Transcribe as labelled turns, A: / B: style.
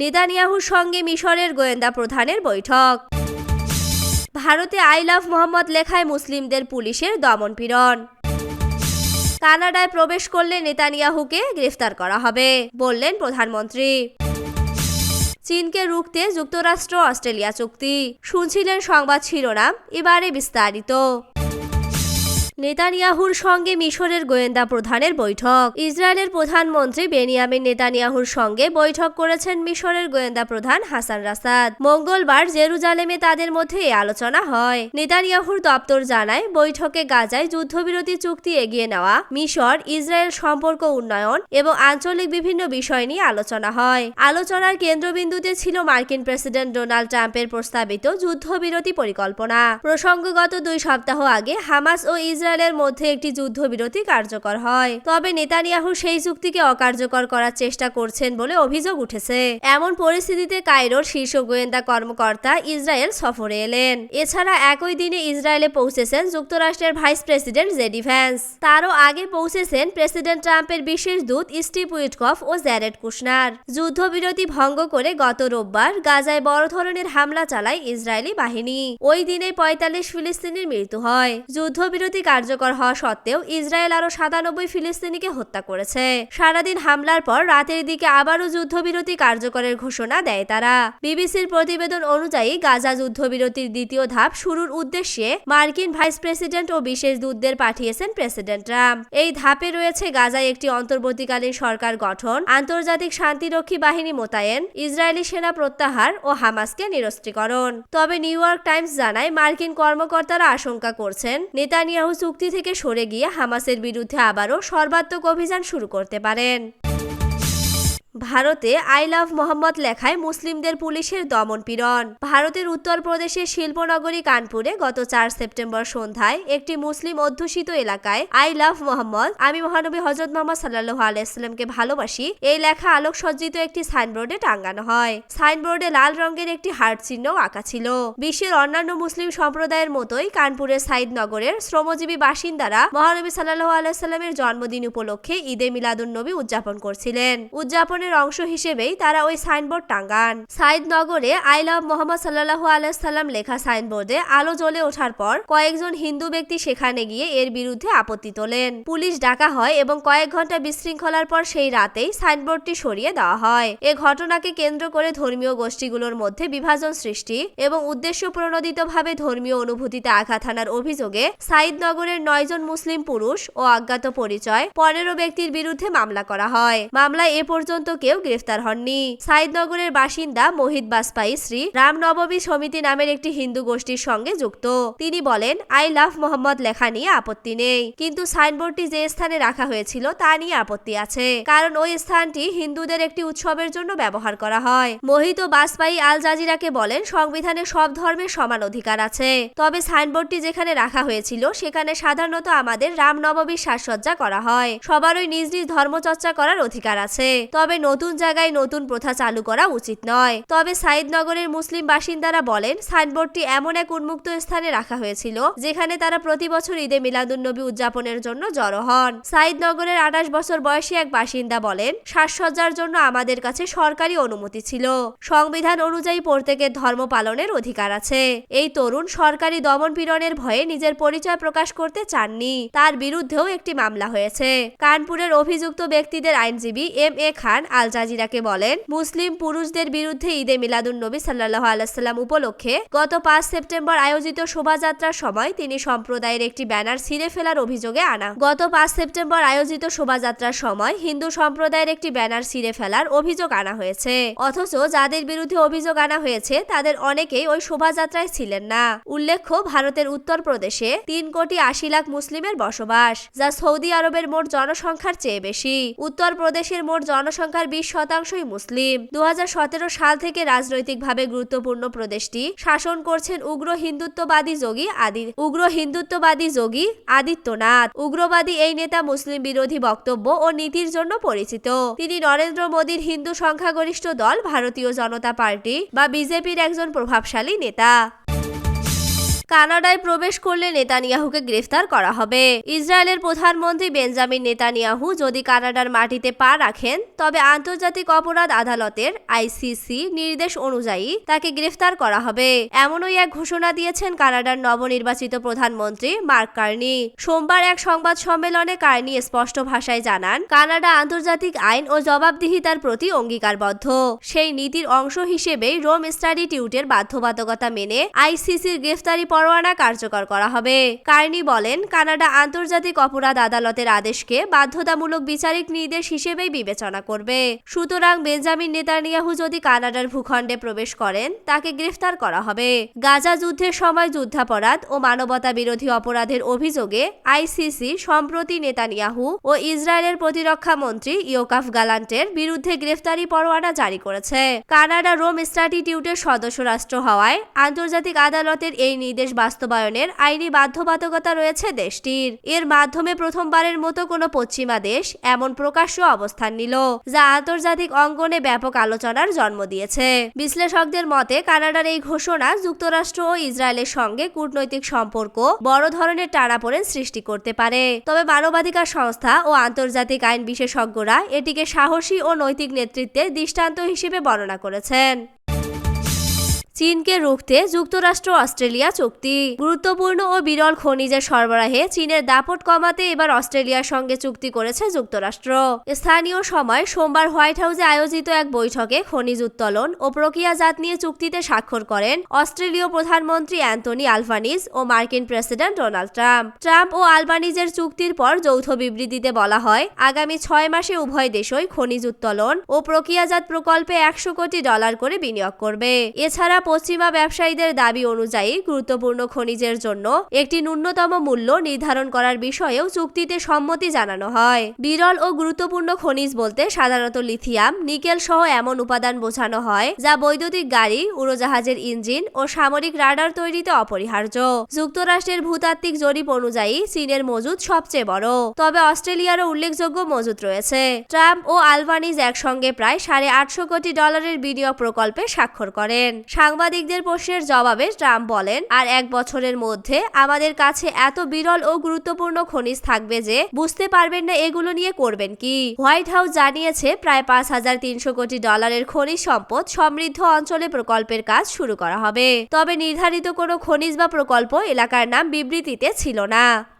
A: নেদানিয়াহুর সঙ্গে মিশরের গোয়েন্দা প্রধানের বৈঠক ভারতে আই লাভ মোহাম্মদ লেখায় মুসলিমদের পুলিশের দমন পীড়ন কানাডায় প্রবেশ করলে নেতানিয়াহুকে গ্রেফতার করা হবে বললেন প্রধানমন্ত্রী চীনকে রুখতে যুক্তরাষ্ট্র অস্ট্রেলিয়া চুক্তি শুনছিলেন সংবাদ শিরোনাম এবারে বিস্তারিত নেতানিয়াহুর সঙ্গে মিশরের গোয়েন্দা প্রধানের বৈঠক ইসরায়েলের প্রধানমন্ত্রী বেনিয়ামিন নেতানিয়াহুর সঙ্গে বৈঠক করেছেন মিশরের গোয়েন্দা প্রধান হাসান রাসাদ মঙ্গলবার জেরুজালেমে তাদের মধ্যে এই আলোচনা হয় নেতানিয়াহুর দপ্তর জানায় বৈঠকে গাজায় যুদ্ধবিরতি চুক্তি এগিয়ে নেওয়া মিশর ইসরায়েল সম্পর্ক উন্নয়ন এবং আঞ্চলিক বিভিন্ন বিষয় নিয়ে আলোচনা হয় আলোচনার কেন্দ্রবিন্দুতে ছিল মার্কিন প্রেসিডেন্ট ডোনাল্ড ট্রাম্পের প্রস্তাবিত যুদ্ধবিরতি পরিকল্পনা প্রসঙ্গগত দুই সপ্তাহ আগে হামাস ও ইসরায়েল ইসরায়েলের মধ্যে একটি যুদ্ধবিরতি কার্যকর হয় তবে নেতানিয়াহু সেই চুক্তিকে অকার্যকর করার চেষ্টা করছেন বলে অভিযোগ উঠেছে এমন পরিস্থিতিতে কায়রোর শীর্ষ গোয়েন্দা কর্মকর্তা ইসরায়েল সফরে এলেন এছাড়া একই দিনে ইসরায়েলে পৌঁছেছেন যুক্তরাষ্ট্রের ভাইস প্রেসিডেন্ট জেডি ভ্যান্স তারও আগে পৌঁছেছেন প্রেসিডেন্ট ট্রাম্পের বিশেষ দূত স্টিভ উইটকফ ও জ্যারেড কুশনার যুদ্ধবিরতি ভঙ্গ করে গত রোববার গাজায় বড় ধরনের হামলা চালায় ইসরায়েলি বাহিনী ওই দিনে পঁয়তাল্লিশ ফিলিস্তিনির মৃত্যু হয় যুদ্ধবিরতি কার্য কার্যকর হওয়া সত্ত্বেও ইসরায়েল আরও সাতানব্বই ফিলিস্তিনিকে হত্যা করেছে সারাদিন হামলার পর রাতের দিকে আবারও যুদ্ধবিরতি কার্যকরের ঘোষণা দেয় তারা বিবিসির প্রতিবেদন অনুযায়ী গাজা যুদ্ধবিরতির দ্বিতীয় ধাপ শুরুর উদ্দেশ্যে মার্কিন ভাইস প্রেসিডেন্ট ও বিশেষ দূতদের পাঠিয়েছেন প্রেসিডেন্ট ট্রাম্প এই ধাপে রয়েছে গাজায় একটি অন্তর্বর্তীকালীন সরকার গঠন আন্তর্জাতিক শান্তিরক্ষী বাহিনী মোতায়েন ইসরায়েলি সেনা প্রত্যাহার ও হামাসকে নিরস্ত্রীকরণ তবে নিউ ইয়র্ক টাইমস জানায় মার্কিন কর্মকর্তারা আশঙ্কা করছেন নেতানিয়াহু চুক্তি থেকে সরে গিয়ে হামাসের বিরুদ্ধে আবারও সর্বাত্মক অভিযান শুরু করতে পারেন ভারতে আই লাভ মোহাম্মদ লেখায় মুসলিমদের পুলিশের দমন পীড়ন ভারতের উত্তর প্রদেশের শিল্পনগরী কানপুরে গত চার সেপ্টেম্বর সন্ধ্যায় একটি মুসলিম অধ্যুষিত এলাকায় আই লাভ মোহাম্মদ আমি মহানবী হজরত মোহাম্মদ সাল্লাহ আলাইস্লামকে ভালোবাসি এই লেখা আলোকসজ্জিত একটি সাইনবোর্ডে টাঙ্গানো হয় সাইনবোর্ডে লাল রঙের একটি হার্ট চিহ্ন আঁকা ছিল বিশ্বের অন্যান্য মুসলিম সম্প্রদায়ের মতোই কানপুরের সাইদ নগরের শ্রমজীবী বাসিন্দারা মহানবী সাল্লাহ আলাইসাল্লামের জন্মদিন উপলক্ষে ঈদে মিলাদুল নবী উদযাপন করছিলেন উদযাপন আচরণের অংশ হিসেবেই তারা ওই সাইনবোর্ড টাঙ্গান নগরে আই লাভ মোহাম্মদ সাল্লাহ আলাইসাল্লাম লেখা সাইনবোর্ডে আলো জ্বলে ওঠার পর কয়েকজন হিন্দু ব্যক্তি সেখানে গিয়ে এর বিরুদ্ধে আপত্তি তোলেন পুলিশ ডাকা হয় এবং কয়েক ঘন্টা বিশৃঙ্খলার পর সেই রাতেই সাইনবোর্ডটি সরিয়ে দেওয়া হয় এ ঘটনাকে কেন্দ্র করে ধর্মীয় গোষ্ঠীগুলোর মধ্যে বিভাজন সৃষ্টি এবং উদ্দেশ্য প্রণোদিতভাবে ধর্মীয় অনুভূতিতে আঘাত হানার অভিযোগে সাইদনগরের নয়জন মুসলিম পুরুষ ও অজ্ঞাত পরিচয় পনেরো ব্যক্তির বিরুদ্ধে মামলা করা হয় মামলায় এ পর্যন্ত কেউ গ্রেফতার হননি সাইদনগরের বাসিন্দা মোহিত বাজপাই শ্রী রামনবমী সমিতি নামের একটি হিন্দু গোষ্ঠীর সঙ্গে যুক্ত তিনি বলেন আই লাভ মোহাম্মদ লেখা নিয়ে আপত্তি নেই কিন্তু সাইনবোর্ডটি যে স্থানে রাখা হয়েছিল তা নিয়ে আপত্তি আছে কারণ ওই স্থানটি হিন্দুদের একটি উৎসবের জন্য ব্যবহার করা হয় মোহিত বাজপাই আল জাজিরাকে বলেন সংবিধানে সব ধর্মের সমান অধিকার আছে তবে সাইনবোর্ডটি যেখানে রাখা হয়েছিল সেখানে সাধারণত আমাদের রামনবমীর সাজসজ্জা করা হয় সবারই নিজ নিজ ধর্মচর্চা করার অধিকার আছে তবে নতুন জায়গায় নতুন প্রথা চালু করা উচিত নয় তবে সাইদনগরের মুসলিম বাসিন্দারা বলেন সাইনবোর্ডটি এমন এক উন্মুক্ত স্থানে রাখা হয়েছিল যেখানে তারা প্রতি বছর ঈদে নবী উদযাপনের জন্য জড়ো হন সাইদনগরের আঠাশ বছর বয়সী এক বাসিন্দা বলেন সাজসজ্জার জন্য আমাদের কাছে সরকারি অনুমতি ছিল সংবিধান অনুযায়ী প্রত্যেকের ধর্ম পালনের অধিকার আছে এই তরুণ সরকারি দমন পীড়নের ভয়ে নিজের পরিচয় প্রকাশ করতে চাননি তার বিরুদ্ধেও একটি মামলা হয়েছে কানপুরের অভিযুক্ত ব্যক্তিদের আইনজীবী এম এ খান আল জাজিরাকে বলেন মুসলিম পুরুষদের বিরুদ্ধে ঈদে মিলাদুন নবী সাল্লাহ আলাইসাল্লাম উপলক্ষে গত পাঁচ সেপ্টেম্বর আয়োজিত শোভাযাত্রার সময় তিনি সম্প্রদায়ের একটি ব্যানার ছিঁড়ে ফেলার অভিযোগে আনা গত পাঁচ সেপ্টেম্বর আয়োজিত শোভাযাত্রার সময় হিন্দু সম্প্রদায়ের একটি ব্যানার ছিঁড়ে ফেলার অভিযোগ আনা হয়েছে অথচ যাদের বিরুদ্ধে অভিযোগ আনা হয়েছে তাদের অনেকেই ওই শোভাযাত্রায় ছিলেন না উল্লেখ্য ভারতের উত্তরপ্রদেশে তিন কোটি আশি লাখ মুসলিমের বসবাস যা সৌদি আরবের মোট জনসংখ্যার চেয়ে বেশি উত্তরপ্রদেশের মোট জনসংখ্যা এলাকার বিশ শতাংশই মুসলিম দু সাল থেকে রাজনৈতিকভাবে গুরুত্বপূর্ণ প্রদেশটি শাসন করছেন উগ্র হিন্দুত্ববাদী যোগী আদি উগ্র হিন্দুত্ববাদী যোগী আদিত্যনাথ উগ্রবাদী এই নেতা মুসলিম বিরোধী বক্তব্য ও নীতির জন্য পরিচিত তিনি নরেন্দ্র মোদীর হিন্দু সংখ্যাগরিষ্ঠ দল ভারতীয় জনতা পার্টি বা বিজেপির একজন প্রভাবশালী নেতা কানাডায় প্রবেশ করলে নেতানিয়াহুকে গ্রেফতার করা হবে ইসরায়েলের প্রধানমন্ত্রী বেঞ্জামিন নেতানিয়াহু যদি কানাডার মাটিতে পা রাখেন তবে আন্তর্জাতিক অপরাধ আদালতের আইসিসি নির্দেশ অনুযায়ী তাকে গ্রেফতার করা হবে এমনই এক ঘোষণা দিয়েছেন কানাডার নবনির্বাচিত প্রধানমন্ত্রী মার্ক কার্নি সোমবার এক সংবাদ সম্মেলনে কার্নি স্পষ্ট ভাষায় জানান কানাডা আন্তর্জাতিক আইন ও জবাবদিহিতার প্রতি অঙ্গীকারবদ্ধ সেই নীতির অংশ হিসেবেই রোম স্টাডি টিউটের বাধ্যবাধকতা মেনে আইসিসির গ্রেফতারি পরোয়ানা কার্যকর করা হবে কার্নি বলেন কানাডা আন্তর্জাতিক অপরাধ আদালতের আদেশকে বাধ্যতামূলক বিচারিক নির্দেশ হিসেবেই বিবেচনা করবে সুতরাং বেঞ্জামিন নেতানিয়াহু যদি কানাডার ভূখণ্ডে প্রবেশ করেন তাকে গ্রেফতার করা হবে গাজা যুদ্ধের সময় যুদ্ধাপরাধ ও মানবতা বিরোধী অপরাধের অভিযোগে আইসিসি সম্প্রতি নেতানিয়াহু ও ইসরায়েলের প্রতিরক্ষা মন্ত্রী ইয়োকাফ গালান্টের বিরুদ্ধে গ্রেফতারি পরোয়ানা জারি করেছে কানাডা রোম স্ট্যাটিটিউটের সদস্য রাষ্ট্র হওয়ায় আন্তর্জাতিক আদালতের এই নির্দেশ আদেশ বাস্তবায়নের আইনি বাধ্যবাধকতা রয়েছে দেশটির এর মাধ্যমে প্রথমবারের মতো কোনো পশ্চিমা দেশ এমন প্রকাশ্য অবস্থান নিল যা আন্তর্জাতিক অঙ্গনে ব্যাপক আলোচনার জন্ম দিয়েছে বিশ্লেষকদের মতে কানাডার এই ঘোষণা যুক্তরাষ্ট্র ও ইসরায়েলের সঙ্গে কূটনৈতিক সম্পর্ক বড় ধরনের টানাপোড়েন সৃষ্টি করতে পারে তবে মানবাধিকার সংস্থা ও আন্তর্জাতিক আইন বিশেষজ্ঞরা এটিকে সাহসী ও নৈতিক নেতৃত্বের দৃষ্টান্ত হিসেবে বর্ণনা করেছেন চীনকে রুখতে যুক্তরাষ্ট্র অস্ট্রেলিয়া চুক্তি গুরুত্বপূর্ণ ও বিরল খনিজের সরবরাহে চীনের দাপট কমাতে এবার অস্ট্রেলিয়ার সঙ্গে চুক্তি করেছে যুক্তরাষ্ট্র স্থানীয় সময় সোমবার হোয়াইট হাউসে আয়োজিত এক বৈঠকে খনিজ উত্তোলন ও প্রক্রিয়াজাত নিয়ে চুক্তিতে স্বাক্ষর করেন অস্ট্রেলীয় প্রধানমন্ত্রী অ্যান্থনি আলভানিজ ও মার্কিন প্রেসিডেন্ট ডোনাল্ড ট্রাম্প ট্রাম্প ও আলবানিজের চুক্তির পর যৌথ বিবৃতিতে বলা হয় আগামী ছয় মাসে উভয় দেশই খনিজ উত্তোলন ও প্রক্রিয়াজাত প্রকল্পে একশো কোটি ডলার করে বিনিয়োগ করবে এছাড়া পশ্চিমা ব্যবসায়ীদের দাবি অনুযায়ী গুরুত্বপূর্ণ খনিজের জন্য একটি ন্যূনতম মূল্য নির্ধারণ করার বিষয়েও চুক্তিতে সম্মতি জানানো হয় বিরল ও গুরুত্বপূর্ণ খনিজ বলতে সাধারণত লিথিয়াম নিকেল সহ এমন উপাদান বোঝানো হয় যা বৈদ্যুতিক গাড়ি উড়োজাহাজের ইঞ্জিন ও সামরিক রাডার তৈরিতে অপরিহার্য যুক্তরাষ্ট্রের ভূতাত্ত্বিক জরিপ অনুযায়ী চীনের মজুদ সবচেয়ে বড় তবে অস্ট্রেলিয়ারও উল্লেখযোগ্য মজুদ রয়েছে ট্রাম্প ও আলভানিজ একসঙ্গে প্রায় সাড়ে আটশো কোটি ডলারের বিনিয়োগ প্রকল্পে স্বাক্ষর করেন সাংবাদিকদের প্রশ্নের জবাবে ট্রাম্প বলেন আর এক বছরের মধ্যে আমাদের কাছে এত বিরল ও গুরুত্বপূর্ণ খনিজ থাকবে যে বুঝতে পারবেন না এগুলো নিয়ে করবেন কি হোয়াইট হাউস জানিয়েছে প্রায় পাঁচ হাজার তিনশো কোটি ডলারের খনিজ সম্পদ সমৃদ্ধ অঞ্চলে প্রকল্পের কাজ শুরু করা হবে তবে নির্ধারিত কোনো খনিজ বা প্রকল্প এলাকার নাম বিবৃতিতে ছিল না